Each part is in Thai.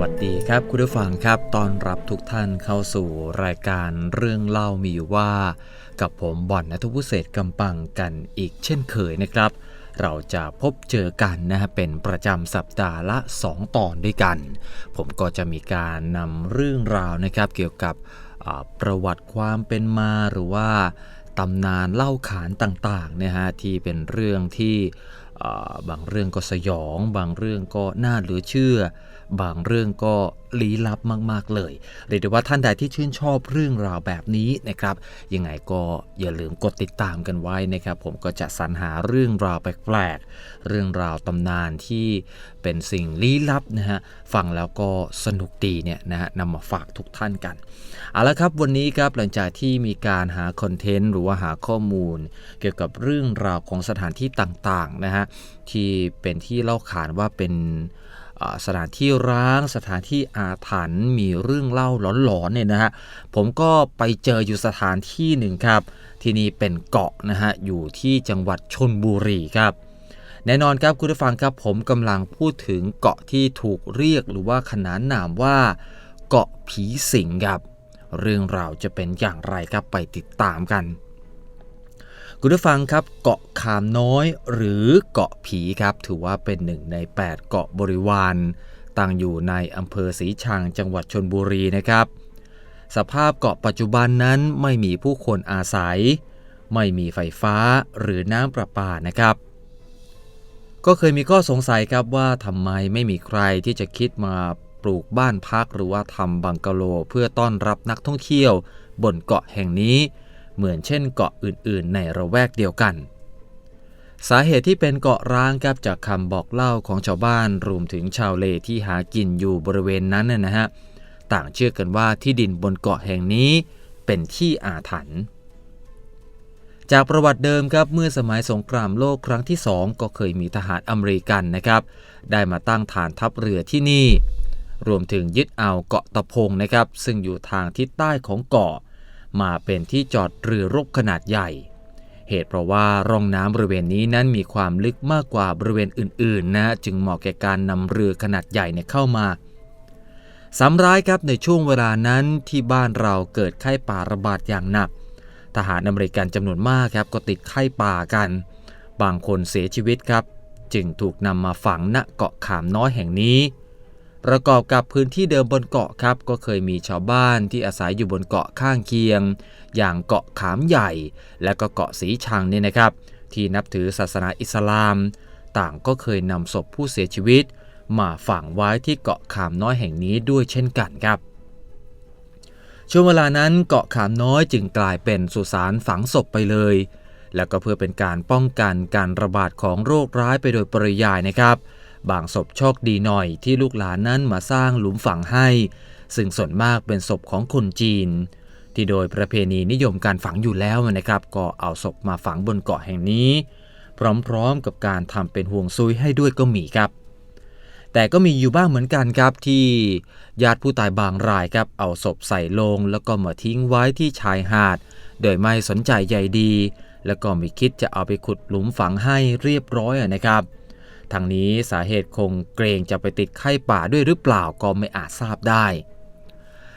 วัสดีครับคุณผู้ฟังครับตอนรับทุกท่านเข้าสู่รายการเรื่องเล่ามีอยู่ว่า กับผมบ่อนนัทวุเศษกำปังกันอีกเช่นเคยนะครับ เราจะพบเจอกันนะฮะเป็นประจำสัปดาห์ละ 2 ตอนด้วยกัน ผมก็จะมีการนำเรื่องราวนะครับ เกี่ยวกับประวัติความเป็นมาหรือว่าตำนานเล่าขานต่างๆนะฮะที่เป็นเรื่องที่ บางเรื่องก็สยอง บางเรื่องก็น่าเหลือเชื่อ บางเรื่องก็ ลี้ลับมาก ๆ เลยเรียกได้ว่าท่านใดที่ชื่นชอบเรื่องราวแบบนี้นะครับ ยังไงก็อย่าลืมกดติดตามกันไว้นะครับ ผมก็จะสรรหาเรื่องราวแปลกๆ เรื่องราวตำนานที่เป็นสิ่งลี้ลับนะฮะฟังแล้วก็สนุกดีเนี่ยนะฮะนำมาฝากทุกท่านกันเอาละครับวันนี้ครับหลังจากที่มีการหาคอนเทนต์หรือว่าหาข้อมูล เกี่ยวกับเรื่องราวของสถานที่ต่างๆนะฮะที่เป็นที่เล่าขานว่าเป็น สถานที่ร้างสถานที่อาถรรพ์มีเรื่องเล่าหลอนๆเนี่ยนะฮะผมก็ไปเจออยู่สถานที่หนึ่งครับ ที่นี่เป็นเกาะนะฮะอยู่ที่จังหวัดชนบุรีครับแน่นอนครับคุณผู้ฟังครับผมกำลังพูดถึงเกาะที่ถูกเรียกหรือว่าขนานนามว่า เกาะผีสิงครับ เรื่องราวจะเป็นอย่างไรครับไปติดตามกัน คุณผู้ฟังครับเกาะขามน้อยหรือเกาะผีครับ ถือว่าเป็นหนึ่งใน 8 เกาะบริวารตั้งอยู่ในอำเภอศรีชังจังหวัดชนบุรีนะครับ สภาพเกาะปัจจุบันนั้นไม่มีผู้คนอาศัย ไม่มีไฟฟ้าหรือน้ำประปานะครับ ก็เคยมีข้อสงสัยครับว่าทำไมไม่มีใครที่จะคิดมาปลูกบ้านพักหรือว่าทำบังกะโลเพื่อต้อนรับนักท่องเที่ยวบนเกาะแห่งนี้ เหมือนเช่นเกาะอื่นๆ ในระแวกเดียวกัน สาเหตุที่เป็นเกาะร้างครับจากคำบอกเล่าของชาวบ้านรวมถึงชาวเลที่หากินอยู่บริเวณนั้นนะฮะต่างเชื่อกันว่าที่ดินบนเกาะแห่งนี้เป็นที่อาถรรพ์จากประวัติเดิมครับเมื่อสมัยสงครามโลกครั้งที่2ก็เคยมีทหารอเมริกันนะครับ ได้มาตั้งฐานทัพเรือที่นี่ รวมถึงยึดเอาเกาะตะพงนะครับ ซึ่งอยู่ทางทิศใต้ของเกาะ มาเป็นที่จอดเรือรบขนาดใหญ่ เหตุเพราะว่าร่องน้ำบริเวณนี้นั้นมีความลึกมากกว่าบริเวณอื่นๆนะจึงเหมาะแก่การนำเรือขนาดใหญ่เนี่ยเข้ามาสำร้ายครับในช่วงเวลานั้นที่บ้านเราเกิดไข้ป่าระบาดอย่างหนัก ทหารอเมริกันจำนวนมากครับก็ติดไข้ป่ากัน บางคนเสียชีวิตครับ จึงถูกนำมาฝังณเกาะขามน้อยแห่งนี้ ประกอบกับพื้นที่เดิมบนเกาะครับ ก็เคยมีชาวบ้านที่อาศัยอยู่บนเกาะข้างเคียง อย่างเกาะขามใหญ่ และก็เกาะสีชังเนี่ยนะครับ ที่นับถือศาสนาอิสลาม ต่างก็เคยนำศพผู้เสียชีวิต มาฝังไว้ที่เกาะขามน้อยแห่งนี้ด้วยเช่นกันครับ ช่วงเวลานั้นเกาะขามน้อยจึงกลายเป็นสุสานฝังศพไปเลย แล้วก็เพื่อเป็นการป้องกันการระบาดของโรคร้ายไปโดยปริยายนะครับ บางศพโชคดีหน่อยที่ลูกหลานนั้นมาสร้างหลุมฝังให้ ซึ่งส่วนมากเป็นศพของคนจีน ที่โดยประเพณีนิยมการฝังอยู่แล้วนะครับ ก็เอาศพมาฝังบนเกาะแห่งนี้ พร้อมๆกับการทำเป็นห่วงซุยให้ด้วยก็มีครับ แต่ก็มีอยู่บ้างเหมือนกันครับที่ญาติผู้ตายบางรายครับเอาศพใส่โลง แล้วก็มาทิ้งไว้ที่ชายหาด โดยไม่สนใจใยดี แล้วก็ไม่คิดจะเอาไปขุดหลุมฝังให้เรียบร้อยนะครับ ทางนี้สาเหตุคงเกรงจะไปติดไข้ป่าด้วยหรือเปล่าก็ไม่อาจทราบได้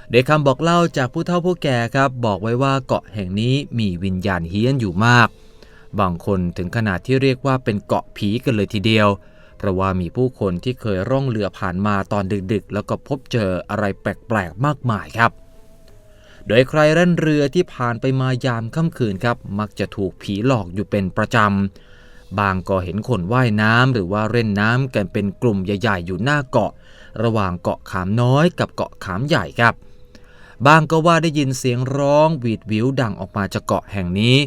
เด็กคำบอกเล่าจากผู้เฒ่าผู้แก่ครับ บอกไว้ว่าเกาะแห่งนี้มีวิญญาณเฮี้ยนอยู่มาก บางคนถึงขนาดที่เรียกว่าเป็นเกาะผีกันเลยทีเดียว เพราะว่ามีผู้คนที่เคยร่องเรือผ่านมาตอนดึกๆ แล้วก็พบเจออะไรแปลกๆมากมายครับ โดยใครเล่นเรือที่ผ่านไปมายามค่ำคืนครับ มักจะถูกผีหลอกอยู่เป็นประจำ บางก็เห็นคนว่ายน้ำหรือว่าเล่นน้ำกันเป็นกลุ่มใหญ่ ๆ อยู่หน้าเกาะ ระหว่างเกาะขามน้อยกับเกาะขามใหญ่ครับ บางก็ว่าได้ยินเสียงร้องหวีดวิวดังออกมาจากเกาะแห่งนี้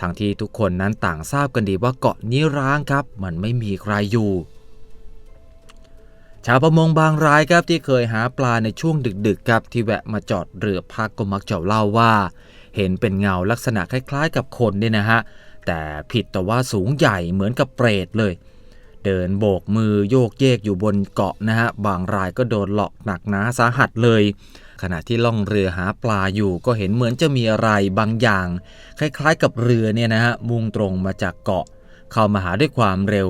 ทั้งที่ทุกคนนั้นต่างทราบกันดีว่าเกาะนี้ร้างครับ มันไม่มีใครอยู่ ชาวประมงบางรายครับที่เคยหาปลาในช่วงดึกๆครับที่แวะมาจอดเรือพักก็มักจะเล่าว่า เห็นเป็นเงาลักษณะคล้ายๆ กับคนเนี่ยนะฮะ แต่ผิดแต่ว่าสูงใหญ่เหมือนกับเปรตเลย เดินโบกมือโยกเยกอยู่บนเกาะนะฮะ บางรายก็โดนหลอกหนักหนาสาหัสเลย ขณะที่ล่องเรือหาปลาอยู่ก็เห็นเหมือนจะมีอะไรบางอย่าง คล้ายๆกับเรือเนี่ยนะฮะมุ่งตรงมาจากเกาะ เข้ามาหาด้วยความเร็ว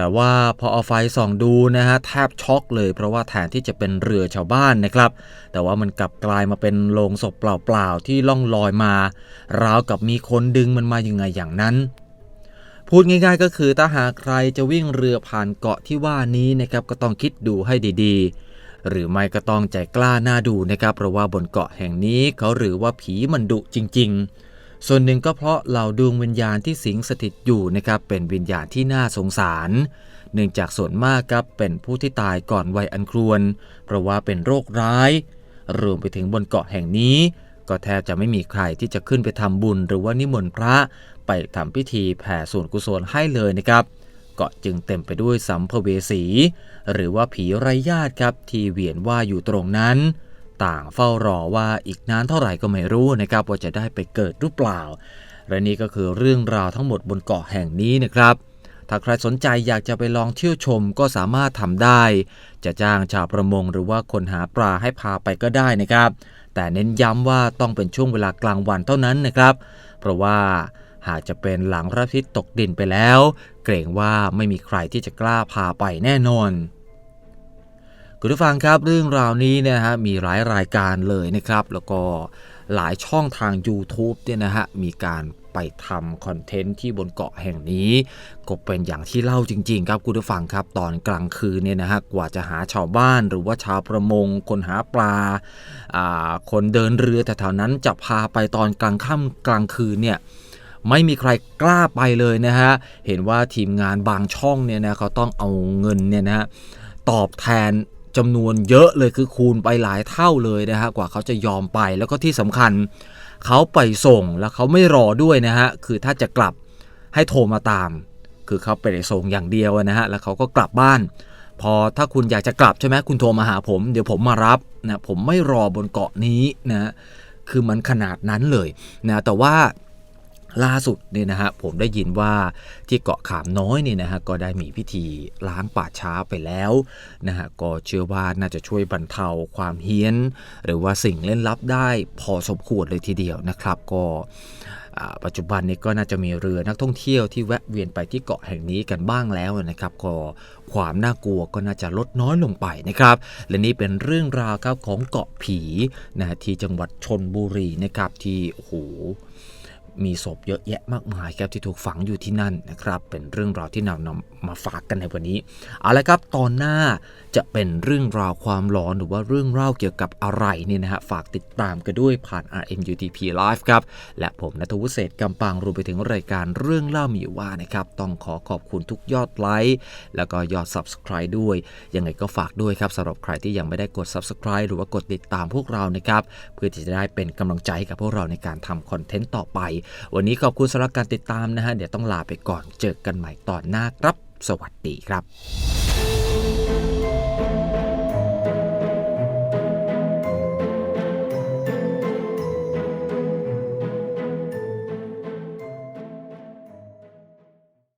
แต่ว่าพอเอาไฟส่องดูนะฮะแทบช็อกเลยเพราะว่าแทนที่จะเป็นเรือชาวบ้านนะครับ แต่ว่ามันกลับกลายมาเป็นโลงศพเปล่าๆ ที่ล่องลอยมาราวกับมีคนดึงมันมาอย่างไงอย่างนั้น พูดง่ายๆก็คือถ้าหากใครจะวิ่งเรือผ่านเกาะที่ว่านี้นะครับก็ต้องคิดดูให้ดีๆ หรือไม่ก็ต้องใจกล้าหน้าดูนะครับเพราะว่าบนเกาะแห่งนี้เขาหรือว่าผีมันดุจริง ๆ ส่วนหนึ่งก็เพราะเหล่าดวงวิญญาณที่สิงสถิตอยู่นะครับเป็นวิญญาณที่น่าสงสาร เนื่องจากส่วนมากครับเป็นผู้ที่ตายก่อนวัยอันควร เพราะว่าเป็นโรคร้าย รวมไปถึงบนเกาะแห่งนี้ ก็แทบจะไม่มีใครที่จะขึ้นไปทำบุญ หรือว่านิมนต์พระไปทำพิธีแผ่ส่วนกุศลให้เลยนะครับเกาะจึงเต็มไปด้วยสัมภเวสี หรือว่าผีไร้ญาติครับที่เวียนว่าอยู่ตรงนั้น ต่างเฝ้ารอว่าอีกนานเท่าไหร่ก็ไม่รู้นะครับว่าจะได้ไปเกิดหรือเปล่า และนี่ก็คือเรื่องราวทั้งหมดบนเกาะแห่งนี้นะครับ ถ้าใครสนใจอยากจะไปลองเที่ยวชมก็สามารถทำได้ จะจ้างชาวประมงหรือว่าคนหาปลาให้พาไปก็ได้นะครับ แต่เน้นย้ำว่าต้องเป็นช่วงเวลากลางวันเท่านั้นนะครับ เพราะว่าหากจะเป็นหลังพระอาทิตย์ตกดินไปแล้ว เกรงว่าไม่มีใครที่จะกล้าพาไปแน่นอน คุณผู้ฟังครับเรื่องราวนี้เนะฮะมีหลายรายการเลยนะครับ แล้วก็หลายช่องทาง YouTube เนี่ยนะฮะมีการไปทำคอนเทนต์ที่บนเกาะแห่งนี้ ก็เป็นอย่างที่เล่าจริง ๆ ครับคุณผู้ฟังครับตอนกลางคืนเนี่ยนะฮะกว่าจะหาชาวบ้านหรือว่าชาวประมง คนหาปลาอ่าคนเดินเรือแถวๆนั้นจะพาไปตอนกลางค่ำกลางคืนเนี่ยไม่มีใครกล้าไปเลยนะฮะเห็นว่าทีมงานบางช่องเนี่ยนะเขาต้องเอาเงินเนี่ยนะฮะตอบแทน จำนวนเยอะเลยคือคูณไปหลายเท่าเลยนะฮะกว่าเขาจะยอมไปแล้วก็ที่สำคัญ เขาไปส่งแล้วเขาไม่รอด้วยนะฮะคือถ้าจะกลับให้โทรมาตาม คือเขาไปส่งอย่างเดียวนะฮะแล้วเขาก็กลับบ้าน พอถ้าคุณอยากจะกลับใช่ไหมคุณโทรมาหาผม เดี๋ยวผมมารับนะผมไม่รอบนเกาะนี้นะคือมันขนาดนั้นเลยนะแต่ว่า ล่าสุดเนี่ยนะฮะผมได้ยินว่าที่เกาะขามน้อยเนี่ยนะฮะก็ได้มีพิธีล้างป่าช้าไปแล้วนะฮะก็เชื่อว่าน่าจะช่วยบรรเทาความเฮี้ยน หรือว่าสิ่งเล่นลับได้พอสมควรเลยทีเดียวนะครับ ก็ปัจจุบันนี้ก็น่าจะมีเรือนักท่องเที่ยวที่แวะเวียนไปที่เกาะแห่งนี้กันบ้างแล้วนะครับ ก็ความน่ากลัวก็น่าจะลดน้อยลงไปนะครับ และนี่เป็นเรื่องราวครับของเกาะผีนะฮะที่จังหวัดชนบุรีนะครับที่โอ้โห มีศพเยอะแยะมากมายครับที่ถูกฝังอยู่ที่นั่นนะครับ เป็นเรื่องราวที่นำนำมาฝากกันในวันนี้เอาละครับตอนหน้าจะเป็นเรื่องราวความหลอนหรือว่าเรื่องเล่าเกี่ยวกับอะไรเนี่ยนะฮะฝากติดตามกันด้วยผ่าน RMUTP Live ครับ และผมนัทวุฒิเศษกำปังรวมไปถึงรายการเรื่องเล่ามีว่านะครับต้องขอขอบคุณทุกยอดไลค์แล้วก็ยอด Subscribe ด้วย ยังไงก็ฝากด้วยครับสำหรับใครที่ยังไม่ได้กด Subscribe หรือว่ากดติดตามพวกเรานะครับเพื่อที่จะได้เป็นกำลังใจให้กับพวกเราในการทำคอนเทนต์ต่อไปวันนี้ขอบคุณสำหรับการติดตามนะฮะ เดี๋ยวต้องลาไปก่อน เจอกันใหม่ตอนหน้าครับ สวัสดีครับ